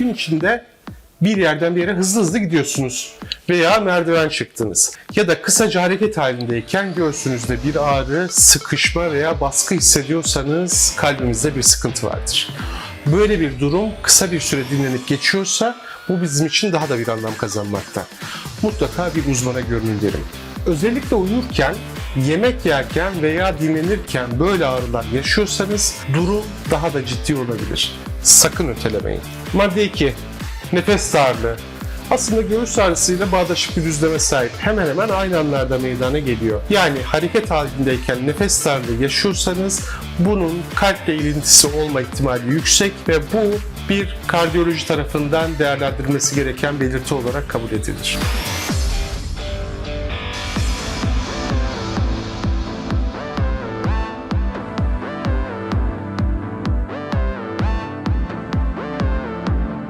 gün içinde bir yerden bir yere hızlı hızlı gidiyorsunuz veya merdiven çıktınız ya da kısaca hareket halindeyken göğsünüzde bir ağrı, sıkışma veya baskı hissediyorsanız kalbimizde bir sıkıntı vardır. Böyle bir durum kısa bir süre dinlenip geçiyorsa bu bizim için daha da bir anlam kazanmakta. Mutlaka bir uzmana görünün derim. Özellikle uyurken, yemek yerken veya dinlenirken böyle ağrılar yaşıyorsanız durum daha da ciddi olabilir. Sakın ötelemeyin. Madde 2. Nefes darlığı. Aslında göğüs ağrısıyla bağdaşık bir düzleme sahip. Hemen hemen aynı anlarda meydana geliyor. Yani hareket halindeyken nefes darlığı yaşıyorsanız bunun kalple ilintisi olma ihtimali yüksek ve bu bir kardiyoloji tarafından değerlendirilmesi gereken belirti olarak kabul edilir.